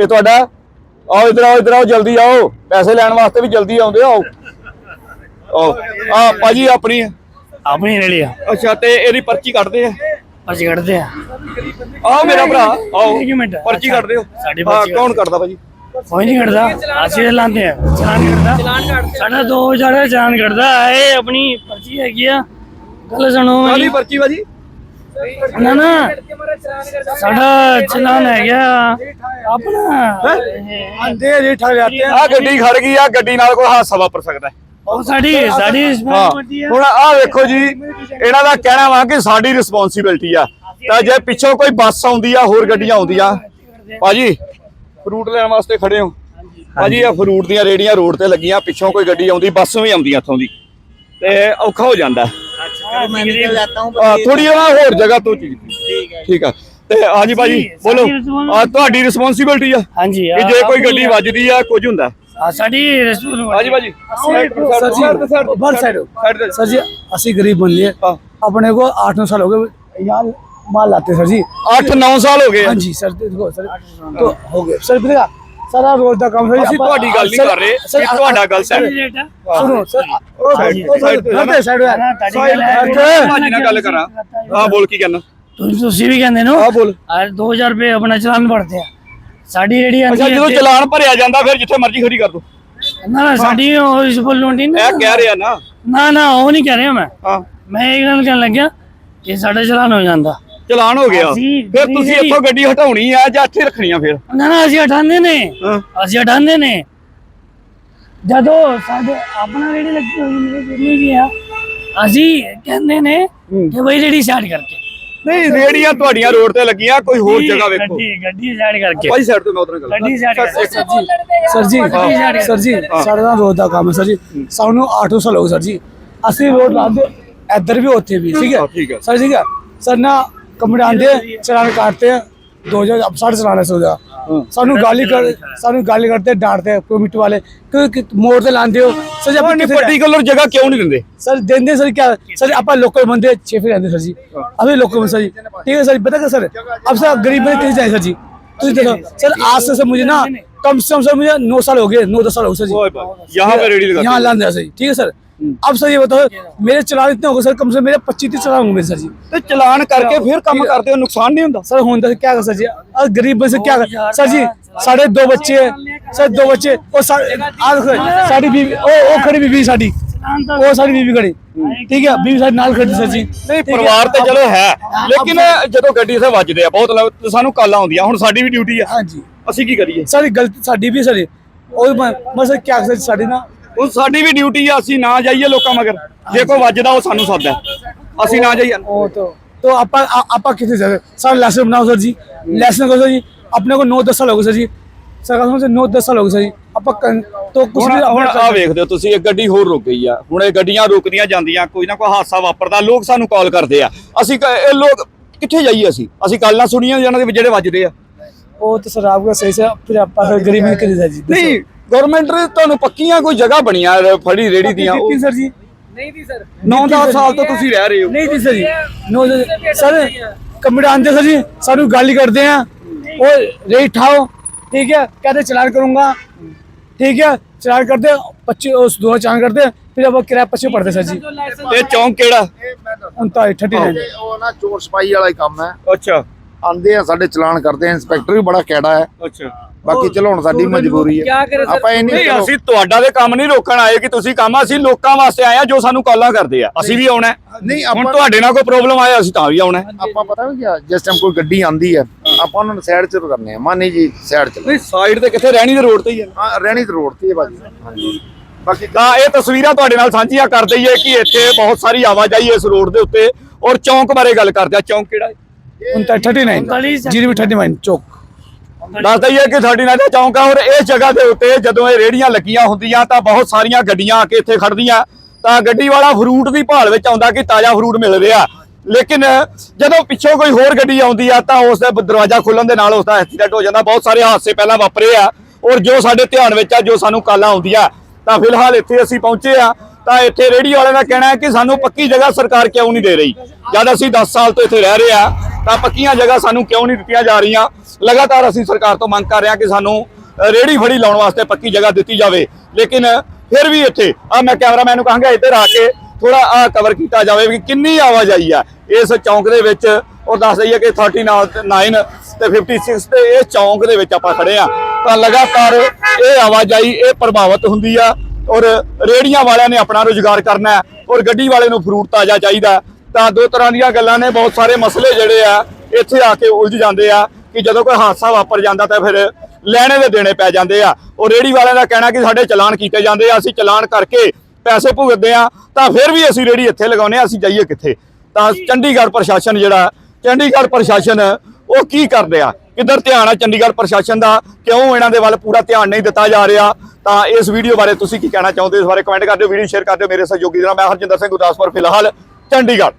ਇਹ ਤੁਹਾਡਾ ਆਓ ਇਧਰ ਆਓ ਇਧਰ ਆਓ ਜਲਦੀ ਆਓ। ਪੈਸੇ ਲੈਣ ਵਾਸਤੇ ਵੀ ਜਲਦੀ ਆਉਂਦੇ ਆਓ। ਆਓ। ਆ ਭਾਜੀ ਆਪਣੀ। ਆਪਣੀ ਰੇੜੀ ਆ। ਅੱਛਾ ਤੇ ਇਹਦੀ ਪਰਚੀ ਕੱਢਦੇ ਆ? ਅਸੀਂ ਕੱਢਦੇ ਆ। ਆਓ ਮੇਰਾ ਭਰਾ ਆਓ। ਪਰਚੀ ਕੱਢਦੇ ਹੋ। ਸਾਡੀ ਪਰਚੀ ਕੌਣ ਕੱਢਦਾ ਭਾਜੀ? ਕੋਈ ਨਹੀਂ ਕੱਢਦਾ। ਅਸੀਂ ਤਾਂ ਲਾਉਂਦੇ ਆ। ਚਲਾਨ ਕੱਢਦਾ। ਚਲਾਨ ਕੱਢਦੇ ਸਾਡਾ 2000 ਦਾ ਚਲਾਨ ਕੱਢਦਾ। ਇਹ ਆਪਣੀ ਪਰਚੀ ਹੈਗੀ ਆ। ਗੱਲ ਸੁਣੋ। ਮੇਰੀ। ਪਰਚੀ ਭਾਜੀ? ਨਾ ਨਾ। ਸਾਡਾ ਚਲਾਨ ਹੈਗਾ। ਆਪਣਾ। ਅੰਦੇ ਰੇਟ ਆ ਜਾਂਦੇ ਆ ਗੱਡੀ ਖੜ ਗਈ ਆ ਗੱਡੀ ਨਾਲ ਕੋਈ ਹਾਦਸਾ ਵਾਪਰ ਸਕਦਾ ਹੈ। ਉਹ ਸਾਡੀ ਸਾਡੀ ਹਾਂ। ਰਿਸਪੌਂਸਿਬਿਲਟੀ ਆ। ਹੁਣ ਆਹ ਵੇਖੋ ਜੀ ਇਹਨਾਂ ਦਾ ਕਹਿਣਾ ਵਾ ਕਿ ਸਾਡੀ ਰਿਸਪੌਂਸਿਬਿਲਟੀ ਆ। ਤਾਂ ਜੇ ਪਿੱਛੋਂ ਕੋਈ ਬੱਸ ਆਉਂਦੀ ਆ ਹੋਰ ਗੱਡੀਆਂ ਆਉਂਦੀਆਂ। ਭਾਜੀ ਫਰੂਟ ਲੈਣ ਵਾਸਤੇ ਖੜੇ ਹੋ। ਭਾਜੀ ਆ ਫਰੂਟ ਦੀਆਂ ਰੇੜੀਆਂ ਰੋਡ ਤੇ ਲੱਗੀਆਂ ਪਿੱਛੋਂ ਕੋਈ ਗੱਡੀ ਆਉਂਦੀ ਬੱਸ ਵੀ ਆਉਂਦੀਆਂ ਇੱਥੋਂ ਦੀ। ਤੇ ਔਖਾ ਹੋ ਜਾਂਦਾ। मैं निकल जाता हूँ ਆ ਥੋੜੀ ਨਾ ਹੋਰ ਜਗ੍ਹਾ ਤੋਂ ਚੀਜ਼ ठीक है ਠੀਕ ਆ ਤੇ ਹਾਂਜੀ ਭਾਜੀ ਬੋਲੋ ਆ ਤੁਹਾਡੀ ਰਿਸਪੌਂਸਿਬਿਲਟੀ ਆ ਹਾਂਜੀ ਕਿ ਜੇ ਕੋਈ ਗੱਡੀ ਵੱਜਦੀ ਆ ਕੁਝ ਹੁੰਦਾ ਆ ਸਾਡੀ ਰਿਸਪੌਂਸਿਬਿਲਟੀ ਹਾਂਜੀ ਭਾਜੀ सर जी बर साइड हो सर जी अस्सी गरीब बंदी है हाँ। अपने को आठ नौ साल हो गए यहाँ माल लाते सर जी 8-9 ਸਾਲ ਹੋ ਗਏ ਆ हाँ जी सर देखो सर तो हो गए सर देखा ਸਾਰਾ ਰੋਜ਼ ਦਾ ਕੰਮ ਹੈ ਅਸੀਂ ਤੁਹਾਡੀ ਗੱਲ ਨਹੀਂ ਕਰ ਰਹੇ। ਕਿ ਤੁਹਾਡਾ ਗੱਲ ਸਰ। ਸੁਣੋ ਸਰ ਉਹ ਸਾਡੇ ਸਾਈਡ ਭਾਜੀ ਨਾਲ ਗੱਲ ਕਰਾਂ। ਆ ਬੋਲ ਕੀ ਕਹਿੰਦਾ ਤੁਸੀਂ ਵੀ ਕਹਿੰਦੇ ਨੋ ਆ ਬੋਲ। ਆ 2000 ਰੁਪਏ ਆਪਣਾ ਚਲਾਨ ਭਰਦੇ ਆ। ਸਾਡੀ ਜਿਹੜੀ ਅੱਛਾ ਜਦੋਂ ਚਲਾਨ ਭਰਿਆ ਜਾਂਦਾ ਫਿਰ ਜਿੱਥੇ ਮਰਜ਼ੀ ਖੜੀ ਕਰ ਦੋ। ਨਾ ਨਾ ਸਾਡੀ ਉਹ ਇਸ ਵੱਲੋਂ ਨਹੀਂ ਇਹ ਕਹਿ ਰਿਹਾ ਨਾ। ਨਾ ਨਾ ਉਹ ਨਹੀਂ ਕਹਿ ਰਿਹਾ ਮੈਂ। ਹਾਂ। ਮੈਂ ਇਹ ਗੱਲ ਕਹਿਣ ਲੱਗਿਆ ਕਿ ਸਾਡਾ ਚਲਾਨ ਹੋ ਜਾਂਦਾ। ਚਲਾਨ ਹੋ ਗਿਆ। ਫਿਰ ਤੁਸੀਂ ਇੱਥੋਂ ਗੱਡੀ ਹਟਾਉਣੀ ਆ ਜਾਂ ਇੱਥੇ ਰੱਖਣੀ ਆ ਫਿਰ? ਨਾ ਨਾ ਅਸੀਂ ਹਟਾਉਂਦੇ ਨੇ। ਅਸੀਂ ਹਟਾਉਂਦੇ ਨੇ। ਜਦੋਂ ਸਾਡੇ ਆਪਣਾ ਰੇੜੀ ਲੱਗੀ ਹੋਈ ਮੇਰੇ ਜਿਹੜੀ ਵੀ ਆ ਅਸੀਂ ਕਹਿੰਦੇ ਨੇ ਕਿ ਬਈ ਰੇੜੀ ਸਾਈਡ ਕਰਕੇ। ਨਹੀਂ ਰੇੜੀਆਂ ਤੁਹਾਡੀਆਂ ਰੋਡ ਤੇ ਲੱਗੀਆਂ ਕੋਈ ਹੋਰ ਜਗ੍ਹਾ ਵੇਖੋ। ਗੱਡੀ ਸਾਈਡ ਕਰਕੇ। ਭਾਈ ਸਾਈਡ ਤੋਂ ਮੈਂ ਉਧਰ ਗੱਲ ਗੱਡੀ ਸਾਈਡ ਕਰਕੇ। ਸਰ ਜੀ ਸਰ ਜੀ ਸਰ ਜੀ ਸਾਡਾ ਤਾਂ ਰੋਜ਼ ਦਾ ਕੰਮ ਹੈ ਸਰ ਜੀ। ਸਾਨੂੰ 800 ਸਾਲ ਹੋ ਸਰ ਜੀ। ਅਸੀਂ ਰੋਜ਼ ਲਾਦੇ ਇੱਧਰ ਵੀ ਉੱਥੇ ਵੀ ਠੀਕ ਹਾਂ, ਹੈ ਸਰ ਠੀਕ ਸਰ ਨਾ चलान काटते हैं दो हजार अब साढ़े चलाना सो जा सानू गाली कर सानू गाली करते डांटते हैं कमेटी वाले क्योंकि मोड़ से लाते हो सर जी ਨਹੀਂ अपन कितने ਪਾਰਟਿਕੂਲਰ ਜਗ੍ਹਾ ਕਿਉਂ ਨਹੀਂ ਦਿੰਦੇ सर देंगे सर क्या सर आप लोकल बंदे छे फिर आते सर जी अभी लोकल बंदे सर जी ठीक है सर बता सर अब सर गरीब बंदे कैसे जाए सर जी तो देखो सर आज से सर मुझे ना कम से कम सर मुझे नौ साल हो गए नौ दस साल हो गए सर जी यहाँ पे रेडी लगा यहाँ लान दिया सर जी ठीक है सर अब सर ये बताओ मेरे चलान इतने हो गए सर कम से कम मेरे पच्चीस तीस चलान होंगे सर जी ਤੇ ਚਲਾਨ ਕਰਕੇ ਫਿਰ ਕੰਮ ਕਰਦੇ ਹੋ ਨੁਕਸਾਨ ਨਹੀਂ ਹੁੰਦਾ सर होंगे क्या कर सर जी और गरीब बंदे से क्या कर सर जी साढ़े दो बच्चे हैं सर दो बच्चे और सा- आज साड़ी बीवी ओ ओ खड़ी बीवी साड़ी ਉਹ ਸਾਡੀ ਬੀਬੀ ਖੜੀ ਠੀਕ ਹੈ ਬੀਬੀ ਸਾਡੀ ਨਾਲ ਖੜੀ ਸਰ ਜੀ ਨਹੀਂ ਪਰਿਵਾਰ ਤੇ ਚਲੋ ਹੈ ਲੇਕਿਨ ਜਦੋਂ ਗੱਡੀ ਇੱਥੇ ਵੱਜਦੇ ਆ ਬਹੁਤ ਲ- ਸਾਨੂੰ ਕਾਲਾਂ ਆਉਂਦੀਆਂ ਹੁਣ ਸਾਡੀ ਵੀ ਡਿਊਟੀ ਆ ਹਾਂਜੀ ਅਸੀਂ ਕੀ ਕਰੀਏ ਸਾਡੀ ਗਲਤੀ ਸਾਡੀ ਵੀ ਸਰ ਉਹ ਮਸਲ ਕੀ ਕਰ ਸਾਡੀ ਨਾ ਉਹ ਸਾਡੀ ਵੀ ਡਿਊਟੀ ਆ ਅਸੀਂ ਨਾ ਜਾਈਏ ਲੋਕਾਂ ਮਗਰ ਜੇ ਕੋਈ ਵੱਜਦਾ ਉਹ ਸਾਨੂੰ ਸੱਦਦਾ ਅਸੀਂ ਨਾ ਜਾਈਏ ਉਹ ਤੋਂ तो ਆਪਾਂ ਆ- ਆਪਾਂ ਕਿੱਥੇ ਜਾ ਸਰ ਲੈਸਨ ਬਣਾਓ ਸਰ ਜੀ ਲੈਸਨ ਕਰੋ ਸਰ ਜੀ ਆਪਣੇ को 9 10 साल हो गए सर जी सरकार से 9 10 साल हो गए सर जी ਆਪਾਂ ਕੰ- तो कुछ ਹੁਣ भी ਹੁਣ अपना ਆ ਵੇਖਦੇ ਹੋ ਤੁਸੀਂ ਇੱਕ ਗੱਡੀ ਹੋਰ ਰੁਕ ਗਈ ਆ ਹੁਣ ਇਹ ਗੱਡੀਆਂ ਰੁਕਦੀਆਂ ਜਾਂਦੀਆਂ ਕੋਈ ਨਾ ਕੋਈ ਹਾਦਸਾ ਵਾਪਰਦਾ ਲੋਕ ਸਾਨੂੰ ਕਾਲ ਕਰਦੇ ਆ ਅਸੀਂ ਕ- ਇਹ ਲੋਕ ਕਿੱਥੇ ਜਾਈਏ ਅਸੀਂ ਅਸੀਂ ਕਾਲਾਂ ਸੁਣੀਆਂ ਇਹਨਾਂ ਦੇ ਜਿਹੜੇ ਵੱਜਦੇ ਆ ਉਹ ਤਾਂ ਸਰ ਆਪਕਾ ਸਹੀ ਸੇ ਫਿਰ ਆਪਾਂ ਫਿਰ ਗਰੀਬ में करी सर जी ਨਹੀਂ ਗਵਰਨਮੈਂਟ ਨੇ ਤੁਹਾਨੂੰ ਪੱਕੀਆਂ ਕੋਈ ਜਗ੍ਹਾ ਬਣੀਆਂ ਫੜੀ ਰੇੜੀ ਦੀਆਂ ਦਿੱਤੀ ਸਰ ਜੀ 9-10 ਸਾਲ ਤੋਂ ਤੁਸੀਂ ਰਹਿ ਰਹੇ ਹੋ ਨਹੀਂ ਦੀ ਸਰ ਜੀ ਨੋ ਸਰ ਕਮਰੇ ਆਂਦੇ ਸਰ ਜੀ ਸਾਨੂੰ ਗਾਲੀ ਕਰਦੇ ਆ ਉਹ रेट उठाओ ठीक है कहते चलान करूंगा ठीक है चलान करते पच्चीस उस दो चलान करते फिर अब किराया पच्चीस पड़ते सर जी ਇਹ चौंक ਕਿਹੜਾ उनतालीस थर्टी नाइन ਉਹ ਨਾ ਚੋਰ ਸਪਾਈ ਵਾਲਾ ਹੀ ਕੰਮ ਹੈ ਅੱਛਾ ਆਂਦੇ ਆ ਸਾਡੇ ਚਲਾਨ ਕਰਦੇ ਆ ਇੰਸਪੈਕਟਰ ਵੀ ਬੜਾ ਕੈੜਾ ਹੈ ਅੱਛਾ ਬਾਕੀ ਚਲੋ ਸਾਡੀ ਮਜਬੂਰੀ ਹੈ। ਆਪਾਂ ਇਹ ਨਹੀਂ ਅਸੀਂ ਤੁਹਾਡਾ ਦੇ ਕੰਮ ਨਹੀਂ ਰੋਕਣ ਆਏ ਕਿ ਤੁਸੀਂ ਕੰਮ ਅਸੀਂ ਲੋਕਾਂ ਵਾਸਤੇ ਆਏ ਆ ਜੋ ਸਾਨੂੰ ਕਾਲਾਂ ਕਰਦੇ ਆ। ਅਸੀਂ ਵੀ ਆਉਣਾ ਨਹੀਂ ਹੁਣ ਤੁਹਾਡੇ ਨਾਲ ਕੋਈ ਪ੍ਰੋਬਲਮ ਆਇਆ ਅਸੀਂ ਤਾਂ ਵੀ ਆਉਣਾ ਆਪਾਂ ਪਤਾ ਵੀ ਕੀ ਜਿਸ ਟਾਈਮ ਕੋਈ ਗੱਡੀ ਆਂਦੀ ਹੈ ਆਪਾਂ ਉਹਨਾਂ ਨੂੰ ਸਾਈਡ 'ਚ ਕਰਨੇ ਆ। ਮਾਨੀ ਜੀ ਸਾਈਡ 'ਚ ਨਹੀਂ ਸਾਈਡ ਤੇ ਕਿੱਥੇ? ਰਹਿਣੀ ਦੇ ਰੋਡ ਤੇ ਹੀ ਹੈ ਹਾਂ ਰਹਿਣੀ ਦੇ ਰੋਡ ਤੇ ਹੀ ਹੈ ਭਾਜੀ। ਹਾਂਜੀ ਬਾਕੀ ਤਾਂ ਇਹ ਤਸਵੀਰਾਂ ਤੁਹਾਡੇ ਨਾਲ ਸਾਂਝੀਆਂ ਕਰ ਦਈਏ ਕਿ ਇੱਥੇ ਬਹੁਤ ਸਾਰੀ ਆਵਾਜਾਈ ਇਸ ਰੋਡ ਦੇ ਉੱਤੇ ਔਰ ਚੌਂਕ ਬਾਰੇ ਗੱਲ ਕਰਦੇ ਆ। ਚੌਂਕ ਕਿਹੜਾ ਹੈ? 39 39 ਜੀਰੀ 39 ਚੌਕ। ਦੱਸਦਾ ਹੀ ਕਿ ਸਾਡੀ ਨਾਲ ਚੌਂਕ ਆ ਔਰ ਇਸ ਜਗ੍ਹਾ ਦੇ ਉੱਤੇ ਜਦੋਂ ਇਹ ਰੇੜੀਆਂ ਲੱਗੀਆਂ ਹੁੰਦੀਆਂ ਤਾਂ ਬਹੁਤ ਸਾਰੀਆਂ ਗੱਡੀਆਂ ਆ ਕੇ ਇੱਥੇ ਖੜਦੀਆਂ ਤਾਂ ਗੱਡੀ ਵਾਲਾ ਫਰੂਟ ਦੀ ਭਾਲ ਵਿੱਚ ਆਉਂਦਾ ਕਿ ਤਾਜ਼ਾ ਫਰੂਟ ਮਿਲ ਰਿਹਾ। ਲੇਕਿਨ ਜਦੋਂ ਪਿੱਛੋਂ ਕੋਈ ਹੋਰ ਗੱਡੀ ਆਉਂਦੀ ਆ ਤਾਂ ਉਸ ਦਾ ਦਰਵਾਜ਼ਾ ਖੁੱਲਣ ਦੇ ਨਾਲ ਉਸ ਦਾ ਐਕਸੀਡੈਂਟ ਹੋ ਜਾਂਦਾ। ਬਹੁਤ ਸਾਰੇ ਹਾਦਸੇ ਪਹਿਲਾਂ ਵਾਪਰੇ ਆ। ਔਰ ਜੋ ਸਾਡੇ ਧਿਆਨ ਵਿੱਚ ਆ, ਜੋ ਸਾਨੂੰ ਕੱਲ ਆਉਂਦੀ ਆ ਤਾਂ ਫਿਲਹਾਲ ਇੱਥੇ ਅਸੀਂ ਪਹੁੰਚੇ ਆ। ਤਾਂ ਇੱਥੇ ਰੇੜੀ ਵਾਲਿਆਂ ਦਾ ਕਹਿਣਾ ਹੈ ਕਿ ਸਾਨੂੰ ਪੱਕੀ ਜਗ੍ਹਾ ਸਰਕਾਰ ਕਿਉਂ ਨਹੀਂ ਦੇ ਰਹੀ? ਜਦ ਅਸੀਂ 10 ਸਾਲ ਤੋਂ ਇੱਥੇ ਰਹਿ ਰਹੇ ਆ ਤਾਂ ਪੱਕੀਆਂ ਜਗ੍ਹਾ ਸਾਨੂੰ ਕਿਉਂ ਨਹੀਂ ਦਿੱਤੀਆਂ ਜਾ ਰਹੀਆਂ? ਲਗਾਤਾਰ ਅਸੀਂ ਸਰਕਾਰ ਤੋਂ ਮੰਗ ਕਰ ਰਹੇ ਹਾਂ ਕਿ ਸਾਨੂੰ ਅ, ਰੇੜੀ ਫੜੀ ਲਾਉਣ ਵਾਸਤੇ ਪੱਕੀ ਜਗ੍ਹਾ ਦਿੱਤੀ ਜਾਵੇ। ਲੇਕਿਨ ਫਿਰ ਵੀ ਇੱਥੇ ਆ ਮੈਂ ਕੈਮਰਾਮੈਨ ਨੂੰ ਕਹਾਂਗਾ ਇੱਧਰ ਆ ਕੇ ਥੋੜਾ ਆ ਕਵਰ ਕੀਤਾ ਜਾਵੇ ਕਿ ਕਿੰਨੀ ਆਵਾਜਾਈ ਆ। ਇਸ ਚੌਂਕ ਦੇ ਵਿੱਚ ਉਹ ਦੱਸ ਦਈਏ ਕਿ 39 ਤੇ 56 ਤੇ ਇਸ ਚੌਂਕ ਦੇ ਵਿੱਚ ਆਪਾਂ ਖੜੇ ਆ ਤਾਂ ਲਗਾਤਾਰ ਇਹ ਆਵਾਜਾਈ ਇਹ ਪ੍ਰਭਾਵਿਤ ਹੁੰਦੀ ਆ। ਔਰ ਰੇੜੀਆਂ ਵਾਲਿਆਂ ਨੇ ਆਪਣਾ ਰੋਜ਼ਗਾਰ ਕਰਨਾ ਹੈ ਔਰ ਗੱਡੀ ਵਾਲੇ ਨੂੰ ਫਰੂਟ ਤਾਜ਼ਾ ਚਾਹੀਦਾ ਤਾਂ ਦੋ ਤਰ੍ਹਾਂ ਦੀਆਂ ਗੱਲਾਂ ਨੇ, ਬਹੁਤ ਸਾਰੇ ਮਸਲੇ ਜਿਹੜੇ ਆ, ਇੱਥੇ ਆ ਕੇ ਉਲਝ ਜਾਂਦੇ ਆ ਕਿ ਜਦੋਂ ਕੋਈ ਹਾਦਸਾ ਵਾਪਰ ਜਾਂਦਾ ਤਾਂ ਫਿਰ ਲੈਣੇ ਦੇ ਦੇਣੇ ਪੈ ਜਾਂਦੇ ਆ। ਔਰ ਰੇੜੀ ਵਾਲਿਆਂ ਦਾ ਕਹਿਣਾ ਕਿ ਸਾਡੇ ਚਲਾਨ ਕੀਤੇ ਜਾਂਦੇ ਆ, ਅਸੀਂ ਚਲਾਨ ਕਰਕੇ ਪੈਸੇ ਭੁਗਤਦੇ ਆ, ਤਾਂ ਫਿਰ ਵੀ ਅਸੀਂ ਰੇੜੀ ਇੱਥੇ ਲਗਾਉਨੇ ਆ, ਅਸੀਂ ਜਾਈਏ ਕਿੱਥੇ? ਤਾਂ ਚੰਡੀਗੜ੍ਹ ਪ੍ਰਸ਼ਾਸਨ ਜਿਹੜਾ, ਚੰਡੀਗੜ੍ਹ ਪ੍ਰਸ਼ਾਸਨ ਉਹ ਕੀ ਕਰਦੇ ਆ? ਕਿੱਧਰ ਧਿਆਨ ਆ ਚੰਡੀਗੜ੍ਹ ਪ੍ਰਸ਼ਾਸਨ ਦਾ? ਕਿਉਂ ਇਹਨਾਂ ਦੇ ਵੱਲ ਪੂਰਾ ਧਿਆਨ ਨਹੀਂ ਦਿੱਤਾ ਜਾ ਰਿਹਾ? ਤਾਂ ਇਸ ਵੀਡੀਓ ਬਾਰੇ ਤੁਸੀਂ ਕੀ ਕਹਿਣਾ ਚਾਹੁੰਦੇ ਹੋ ਇਸ ਬਾਰੇ ਕਮੈਂਟ ਕਰ ਦਿਓ ਵੀਡੀਓ ਸ਼ੇਅਰ ਕਰ ਦਿਓ, ਮੇਰੇ ਸਹਿਯੋਗੀ ਦੇ ਮੈਂ ਹਰਜਿੰਦਰ ਸਿੰਘ ਗੁਰਦਾਸਪੁਰ, ਫਿਲਹਾਲ ਚੰਡੀਗੜ੍ਹ।